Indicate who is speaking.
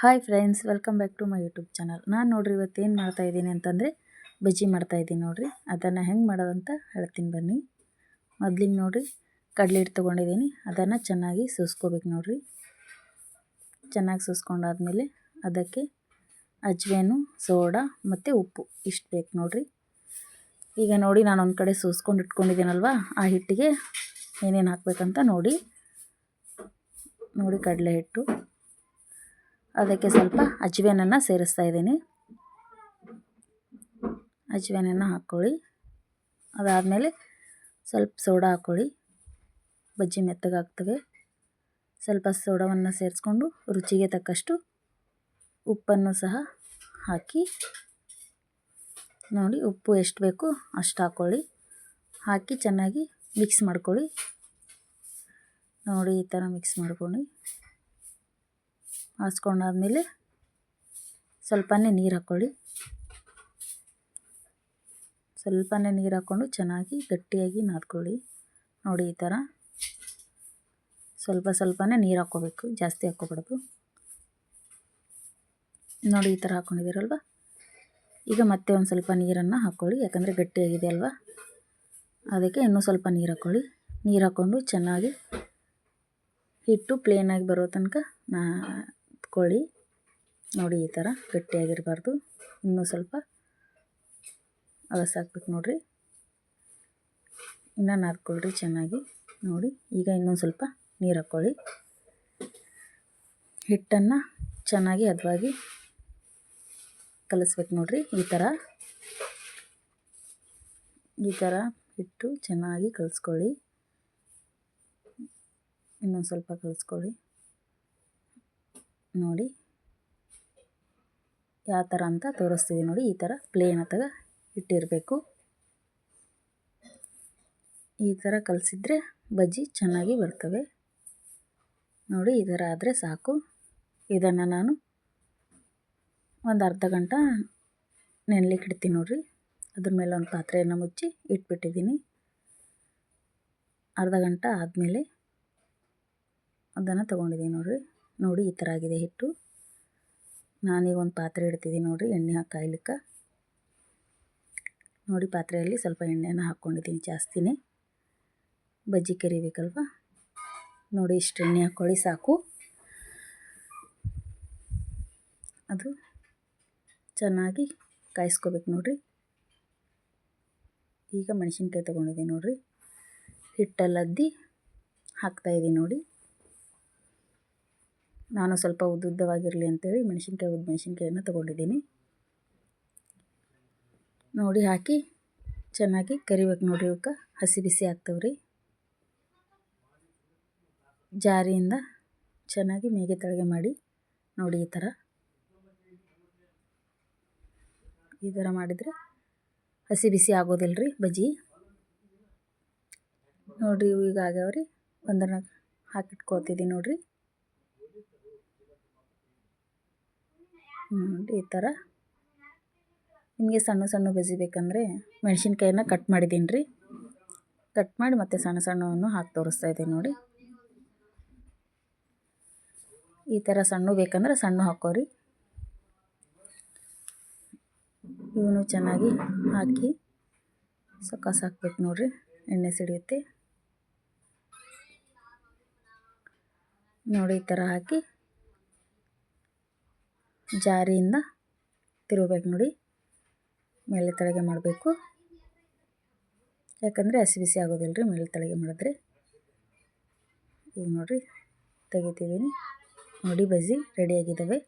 Speaker 1: Hi friends welcome back to my YouTube channel ನಾನು ನೋಡ್ರಿ ಇವತ್ತು ಏನು ಮಾಡ್ತಾಯಿದ್ದೀನಿ ಅಂತಂದರೆ ಬಜ್ಜಿ ಮಾಡ್ತಾಯಿದ್ದೀನಿ ನೋಡಿರಿ. ಅದನ್ನು ಹೆಂಗೆ ಮಾಡೋದಂತ ಹೇಳ್ತೀನಿ ಬನ್ನಿ. ಮೊದ್ಲಿಗೆ ನೋಡಿರಿ, ಕಡಲೆ ಹಿಟ್ಟು ತೊಗೊಂಡಿದ್ದೀನಿ. ಅದನ್ನು ಚೆನ್ನಾಗಿ ಸೂಸ್ಕೋಬೇಕು ನೋಡಿರಿ. ಚೆನ್ನಾಗಿ ಸೂಸ್ಕೊಂಡಾದ್ಮೇಲೆ ಅದಕ್ಕೆ ಅಜ್ವೇನು, ಸೋಡಾ ಮತ್ತು ಉಪ್ಪು ಇಷ್ಟು ಬೇಕು ನೋಡಿರಿ. ಈಗ ನೋಡಿ ನಾನು ಒಂದು ಕಡೆ ಸೂಸ್ಕೊಂಡು ಇಟ್ಕೊಂಡಿದ್ದೀನಲ್ವ, ಆ ಹಿಟ್ಟಿಗೆ ಏನೇನು ಹಾಕಬೇಕಂತ ನೋಡಿ. ನೋಡಿ ಕಡಲೆ ಹಿಟ್ಟು. ಅದಕ್ಕೆ ಸ್ವಲ್ಪ ಅಜ್ವೇನನ್ನು ಸೇರಿಸ್ತಾ ಇದ್ದೀನಿ. ಅಜ್ವೇನನ್ನು ಹಾಕ್ಕೊಳ್ಳಿ. ಅದಾದಮೇಲೆ ಸ್ವಲ್ಪ ಸೋಡಾ ಹಾಕ್ಕೊಳ್ಳಿ. ಬಜ್ಜಿ ಮೆತ್ತಗಾಗ್ತವೆ ಸ್ವಲ್ಪ ಸೋಡಾವನ್ನು ಸೇರಿಸ್ಕೊಂಡು ರುಚಿಗೆ ತಕ್ಕಷ್ಟು ಉಪ್ಪನ್ನು ಸಹ ಹಾಕಿ ನೋಡಿ ಉಪ್ಪು ಎಷ್ಟು ಬೇಕು ಅಷ್ಟು ಹಾಕ್ಕೊಳ್ಳಿ. ಹಾಕಿ ಚೆನ್ನಾಗಿ ಮಿಕ್ಸ್ ಮಾಡ್ಕೊಳ್ಳಿ. ನೋಡಿ ಈ ಥರ ಮಿಕ್ಸ್ ಮಾಡ್ಕೊಳ್ಳಿ ಹಾಸ್ಕೊಂಡಾದ್ಮೇಲೆ ಸ್ವಲ್ಪನೇ ನೀರು ಹಾಕ್ಕೊಳ್ಳಿ. ಸ್ವಲ್ಪನೇ ನೀರು ಹಾಕ್ಕೊಂಡು ಚೆನ್ನಾಗಿ ಗಟ್ಟಿಯಾಗಿ ನಾದ್ಕೊಳ್ಳಿ. ನೋಡಿ ಈ ಥರ ಸ್ವಲ್ಪ ಸ್ವಲ್ಪನೇ ನೀರು ಹಾಕ್ಕೋಬೇಕು. ಜಾಸ್ತಿ ಹಾಕ್ಕೋಬಾರ್ದು. ನೋಡಿ ಈ ಥರ ಹಾಕ್ಕೊಂಡಿದ್ದೀರಲ್ವ ಈಗ ಮತ್ತೆ ಒಂದು ಸ್ವಲ್ಪ ನೀರನ್ನು ಹಾಕ್ಕೊಳ್ಳಿ. ಯಾಕಂದರೆ ಗಟ್ಟಿಯಾಗಿದೆ ಅಲ್ವಾ? ಅದಕ್ಕೆ ಇನ್ನೂ ಸ್ವಲ್ಪ ನೀರು ಹಾಕ್ಕೊಳ್ಳಿ. ನೀರು ಹಾಕ್ಕೊಂಡು ಚೆನ್ನಾಗಿ ಹಿಟ್ಟು ಪ್ಲೇನಾಗಿ ಬರೋ ತನಕ ನಾ ನಾದ್ಕೊಳ್ಳಿ ನೋಡಿ, ಈ ಥರ ಗಟ್ಟಿಯಾಗಿರಬಾರ್ದು. ಇನ್ನೂ ಸ್ವಲ್ಪ ಅಗಸಾಕ್ಬೇಕು ನೋಡಿರಿ. ಇನ್ನೂ ನಾದ್ಕೊಳ್ಳ್ರಿ ಚೆನ್ನಾಗಿ. ನೋಡಿ, ಈಗ ಇನ್ನೊಂದು ಸ್ವಲ್ಪ ನೀರು ಹಾಕ್ಕೊಳ್ಳಿ ಹಿಟ್ಟನ್ನು ಚೆನ್ನಾಗಿ ಹದವಾಗಿ ಕಲಿಸ್ಬೇಕು ನೋಡಿರಿ, ಈ ಥರ. ಈ ಥರ ಹಿಟ್ಟು ಚೆನ್ನಾಗಿ ಕಲಿಸ್ಕೊಳ್ಳಿ. ಇನ್ನೊಂದು ಸ್ವಲ್ಪ ಕಲಿಸ್ಕೊಳ್ಳಿ. ನೋಡಿ. ಯಾವ ಥರ ಅಂತ ತೋರಿಸ್ತೀವಿ ನೋಡಿ, ಈ ಥರ ಪ್ಲೇನ್ ಅಥವಾ ಇಟ್ಟಿರಬೇಕು. ಈ ಥರ ಕಲಸಿದ್ರೆ ಬಜ್ಜಿ ಚೆನ್ನಾಗಿ ಬರ್ತವೆ. ನೋಡಿ, ಈ ಥರ ಆದರೆ ಸಾಕು. ಇದನ್ನು ನಾನು ಒಂದು ಅರ್ಧ ಗಂಟೆ ನೆನ್ಲಿಕ್ಕೆ ಇಡ್ತೀನಿ ನೋಡಿರಿ. ಅದ್ರ ಮೇಲೆ ಒಂದು ಪಾತ್ರೆಯನ್ನು ಮುಚ್ಚಿ ಇಟ್ಬಿಟ್ಟಿದ್ದೀನಿ. ಅರ್ಧ ಗಂಟೆ ಆದಮೇಲೆ ಅದನ್ನು ತೊಗೊಂಡಿದ್ದೀನಿ ನೋಡಿರಿ. ನೋಡಿ ಈ ಥರ ಆಗಿದೆ ಹಿಟ್ಟು. ನಾನೀಗ ಒಂದು ಪಾತ್ರೆ ಇಡ್ತಿದ್ದೀನಿ ನೋಡಿರಿ, ಎಣ್ಣೆ ಹಾಕಿ ನೋಡಿ ಪಾತ್ರೆಯಲ್ಲಿ ಸ್ವಲ್ಪ ಎಣ್ಣೆನ ಹಾಕ್ಕೊಂಡಿದ್ದೀನಿ ಜಾಸ್ತಿನೇ. ಬಜ್ಜಿ ಕರಿಬೇಕಲ್ವ ನೋಡಿ ಇಷ್ಟು ಎಣ್ಣೆ ಹಾಕ್ಕೊಳ್ಳಿ ಸಾಕು. ಅದು ಚೆನ್ನಾಗಿ ಕಾಯಿಸ್ಕೋಬೇಕು ನೋಡಿರಿ. ಈಗ ಮೆಣಸಿನ್ಕಾಯಿ ತೊಗೊಂಡಿದ್ದೀನಿ ನೋಡಿರಿ. ಹಿಟ್ಟಲ್ಲದ್ದಿ ಹಾಕ್ತಾಯಿದ್ದೀನಿ ನೋಡಿ. ನಾನು ಸ್ವಲ್ಪ ಉದ್ದುದ್ದವಾಗಿರಲಿ ಅಂತೇಳಿ ಮೆಣಸಿನ್ಕಾಯಿ ಉದ್ದ ಮೆಣಸಿನ್ಕಾಯನ್ನು ತೊಗೊಂಡಿದ್ದೀನಿ. ನೋಡಿ ಹಾಕಿ, ಚೆನ್ನಾಗಿ ಕರಿಬೇಕು ನೋಡಿ ಇವಕ್ಕೆ. ಹಸಿ ಬಿಸಿ ಆಗ್ತವ್ರಿ. ಜಾರಿಯಿಂದ ಚೆನ್ನಾಗಿ ಮೇಗೆ ತಳಗೆ ಮಾಡಿ, ನೋಡಿ ಈ ಥರ. ಈ ಥರ ಮಾಡಿದರೆ ಹಸಿ ಬಿಸಿ ಆಗೋದಿಲ್ಲ ರೀ ಬಜ್ಜಿ. ನೋಡಿರಿ ಈಗ ಆಗ್ಯಾವ್ರಿ. ಒಂದನ್ನು ಹಾಕಿಟ್ಕೋತಿದ್ದೀನಿ ನೋಡಿರಿ. ನೋಡಿ ಈ ಥರ ನಿಮಗೆ ಸಣ್ಣ ಸಣ್ಣ ಬಜಿ ಬೇಕಂದರೆ ಮೆಣಸಿನ್ಕಾಯಿನ ಕಟ್ ಮಾಡಿದ್ದೀನಿ ರೀ. ಕಟ್ ಮಾಡಿ ಮತ್ತೆ ಸಣ್ಣ ಸಣ್ಣವನ್ನು ಹಾಕಿ ತೋರಿಸ್ತಾ ಇದ್ದೀನಿ ನೋಡಿ. ಈ ಥರ ಸಣ್ಣ ಬೇಕಂದ್ರೆ ಸಣ್ಣ ಹಾಕೋರಿ. ಇವನು ಚೆನ್ನಾಗಿ ಹಾಕಿ ಸೊಕ್ಕಾಸ್ ಹಾಕ್ಬೇಕು ನೋಡಿರಿ, ಎಣ್ಣೆ ಸಿಡಿಯುತ್ತೆ. ನೋಡಿ ಈ ಥರ ಹಾಕಿ ಜಾರಿಯಿಂದ ತಿರುಗಬೇಕು ನೋಡಿ. ಮೇಲೆ ತಳಗೆ ಮಾಡಬೇಕು. ಯಾಕಂದರೆ ಹಸಿ ಬಿಸಿ ಆಗೋದಿಲ್ಲ ರೀ, ಮೇಲೆ ತಳಗೆ ಮಾಡಿದ್ರೆ. ಈಗ ನೋಡಿರಿ, ತೆಗಿತಿದ್ದೀನಿ. ನೋಡಿ ಬಜ್ಜಿ ರೆಡಿಯಾಗಿದ್ದಾವೆ